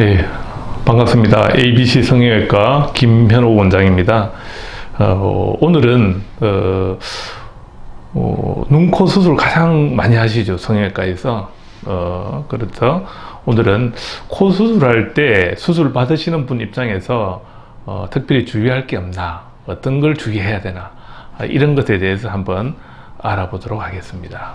예, 반갑습니다. ABC 성형외과 김현호 원장입니다. 어, 오늘은 어, 어, 눈, 코 수술 가장 많이 하시죠 성형외과에서. 어, 그래서 오늘은 코 수술할 때 수술 받으시는 분 입장에서 어, 특별히 주의할 게 없나, 어떤 걸 주의해야 되나 아, 이런 것에 대해서 한번 알아보도록 하겠습니다.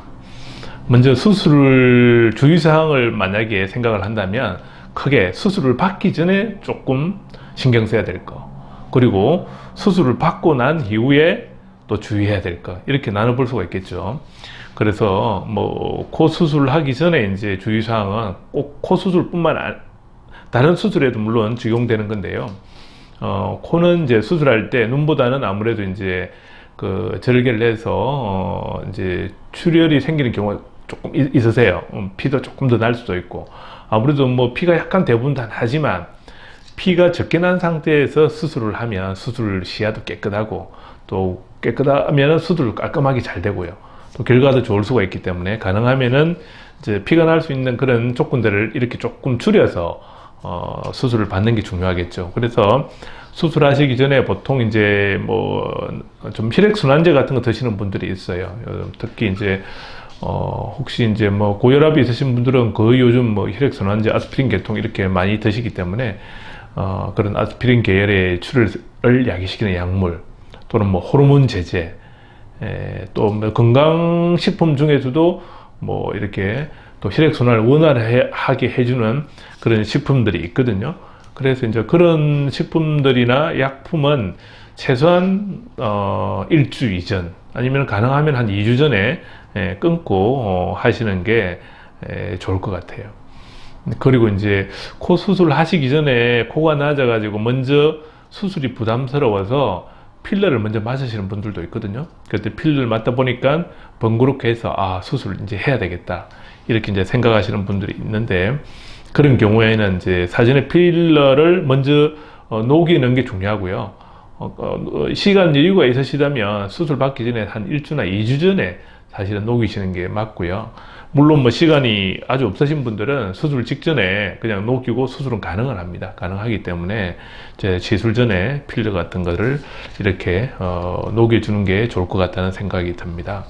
먼저 수술 주의사항을 만약에 생각을 한다면 크게 수술을 받기 전에 조금 신경 써야 될 거. 그리고 수술을 받고 난 이후에 또 주의해야 될 거. 이렇게 나눠볼 수가 있겠죠. 그래서 뭐 코 수술하기 전에 이제 주의사항은 꼭 코 수술뿐만 아니라 다른 수술에도 물론 적용되는 건데요. 어, 코는 이제 수술할 때 눈보다는 아무래도 이제 그 절개를 해서 어, 이제 출혈이 생기는 경우가 조금 이- 있으세요. 음, 피도 조금 더 날 수도 있고 아무래도 뭐 피가 약간 대부분 다 나지만 피가 적게 난 상태에서 수술을 하면 수술 시야도 깨끗하고 또 깨끗하면 수술 깔끔하게 잘 되고요. 또 결과도 좋을 수가 있기 때문에 가능하면은 이제 피가 날 수 있는 그런 조건들을 이렇게 조금 줄여서 어, 수술을 받는 게 중요하겠죠. 그래서 수술하시기 전에 보통 이제 뭐 좀 혈액순환제 같은 거 드시는 분들이 있어요. 어, 특히 이제 어, 혹시 이제 뭐 고혈압이 있으신 분들은 거의 요즘 뭐 혈액순환제, 아스피린 계통 이렇게 많이 드시기 때문에 어, 그런 아스피린 계열의 출혈을 야기시키는 약물 또는 뭐 호르몬 제제 에, 또 뭐 건강식품 중에서도 뭐 이렇게 또 혈액순환을 원활하게 해주는 그런 식품들이 있거든요. 그래서 이제 그런 식품들이나 약품은 최소한 어, 일주 이전 아니면 가능하면 한 2주 전에 에, 끊고 어, 하시는 게 에, 좋을 것 같아요. 그리고 이제 코 수술 하시기 전에 코가 낮아 가지고 먼저 수술이 부담스러워서 필러를 먼저 맞으시는 분들도 있거든요. 그때 필러를 맞다 보니까 번거롭게 해서 아 수술 이제 해야 되겠다 이렇게 이제 생각하시는 분들이 있는데 그런 경우에는 이제 사전에 필러를 먼저 어, 녹이는 게 중요하고요. 어, 어, 시간 여유가 있으시다면 수술 받기 전에 한 1주나 2주 전에 사실은 녹이시는 게 맞고요. 물론 뭐 시간이 아주 없으신 분들은 수술 직전에 그냥 녹이고 수술은 가능은 합니다. 가능하기 때문에 제 시술 전에 필러 같은 거를 이렇게 어, 녹여주는 게 좋을 것 같다는 생각이 듭니다.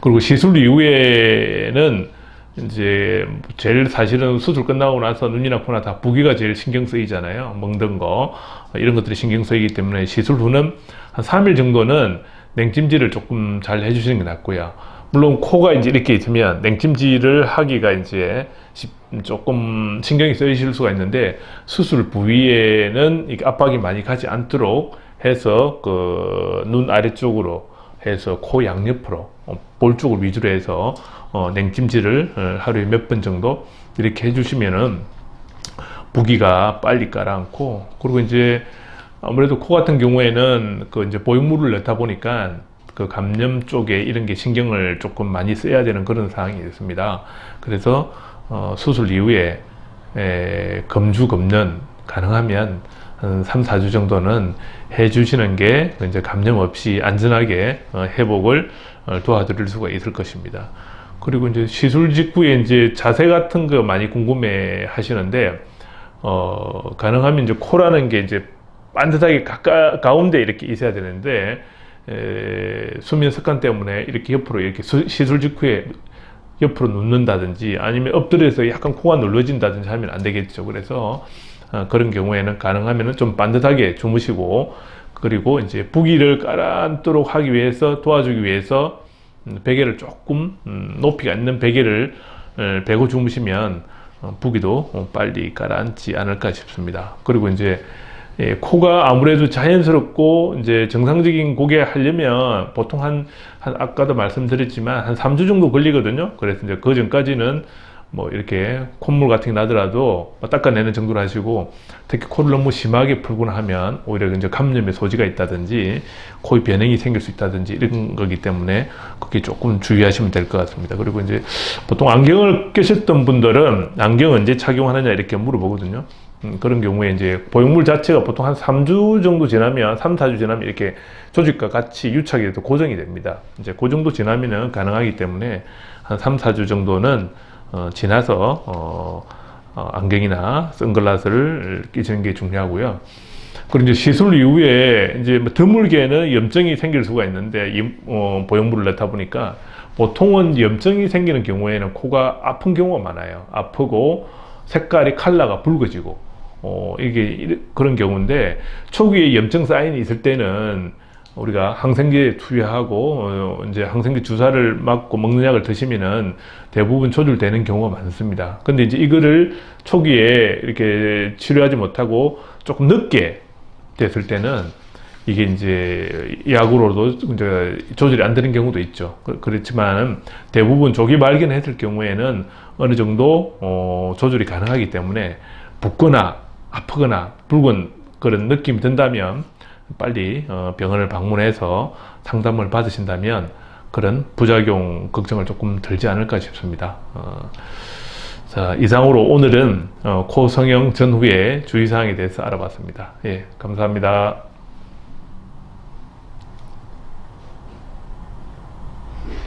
그리고 시술 이후에는 이제 제일 사실은 수술 끝나고 나서 눈이나 코나 다 부기가 제일 신경 쓰이잖아요. 먹는 거 이런 것들이 신경 쓰이기 때문에 시술 후는 한 3일 정도는 냉찜질을 조금 잘 해주시는 게 낫고요. 물론 코가 이제 이렇게 있으면 냉찜질을 하기가 이제 시- 조금 신경이 쓰이실 수가 있는데 수술 부위에는 압박이 많이 가지 않도록 해서 그 눈 아래쪽으로 해서 코 양옆으로 어, 볼 쪽을 위주로 해서 어, 냉찜질을 어, 하루에 몇 번 정도 이렇게 해주시면은 부기가 빨리 가라앉고 그리고 이제 아무래도 코 같은 경우에는 그 이제 보형물을 넣다 보니까 그 감염 쪽에 이런 게 신경을 조금 많이 써야 되는 그런 상황이 있습니다. 그래서 어, 수술 이후에 에, 검주 검연 가능하면 한 3, 4주 정도는 해 주시는 게 이제 감염 없이 안전하게 어, 회복을 어, 도와드릴 수가 있을 것입니다. 그리고 이제 시술 직후에 이제 자세 같은 거 많이 궁금해 하시는데 어, 가능하면 이제 코라는 게 이제 반듯하게 가까, 가운데 이렇게 있어야 되는데 에, 수면 습관 때문에 이렇게 옆으로 이렇게 수- 시술 직후에 옆으로 눕는다든지 아니면 엎드려서 약간 코가 눌러진다든지 하면 안 되겠죠. 그래서 어, 그런 경우에는 가능하면 좀 반듯하게 주무시고 그리고 이제 부기를 깔아앉도록 하기 위해서 도와주기 위해서 음, 베개를 조금 음, 높이가 있는 베개를 에, 베고 주무시면 어, 부기도 어, 빨리 가라앉지 않을까 싶습니다. 그리고 이제 예, 코가 아무래도 자연스럽고 이제 정상적인 고개 하려면 보통 한, 한 아까도 말씀드렸지만 한 3주 정도 걸리거든요. 그래서 이제 그 전까지는 뭐 이렇게 콧물 같은 게 나더라도 뭐 닦아내는 정도로 하시고 특히 코를 너무 심하게 풀거나 하면 오히려 이제 감염의 소지가 있다든지 코에 변형이 생길 수 있다든지 이런 거기 때문에 그게 조금 주의하시면 될 것 같습니다. 그리고 이제 보통 안경을 끼셨던 분들은 안경 언제 착용하느냐 이렇게 물어보거든요. 음, 그런 경우에 이제 보형물 자체가 보통 한 3주 정도 지나면 3, 4주 지나면 이렇게 조직과 같이 유착이 돼서 고정이 됩니다. 이제 그 정도 지나면은 가능하기 때문에 한 3, 4주 정도는 어, 지나서 어, 어, 안경이나 선글라스를 끼시는 게 중요하고요. 그리고 이제 시술 이후에 이제 뭐 드물게는 염증이 생길 수가 있는데 이, 어, 보형물을 넣다 보니까 보통은 염증이 생기는 경우에는 코가 아픈 경우가 많아요. 아프고 색깔이 컬러가 붉어지고 어, 이게 이- 그런 경우인데 초기에 염증 사인이 있을 때는 우리가 항생제에 투여하고 어, 이제 항생제 주사를 맞고 먹는 약을 드시면은 대부분 조절되는 경우가 많습니다. 근데 이제 이거를 초기에 이렇게 치료하지 못하고 조금 늦게 됐을 때는 이게 이제 약으로도 이제 조절이 안 되는 경우도 있죠. 그- 그렇지만 대부분 조기 발견했을 경우에는 어느 정도 어, 조절이 가능하기 때문에 붓거나 아프거나 붉은 그런 느낌이 든다면 빨리 어, 병원을 방문해서 상담을 받으신다면 그런 부작용 걱정을 조금 들지 않을까 싶습니다. 어, 자, 이상으로 오늘은 어, 코 성형 전후의 주의사항에 대해서 알아봤습니다. 예, 감사합니다.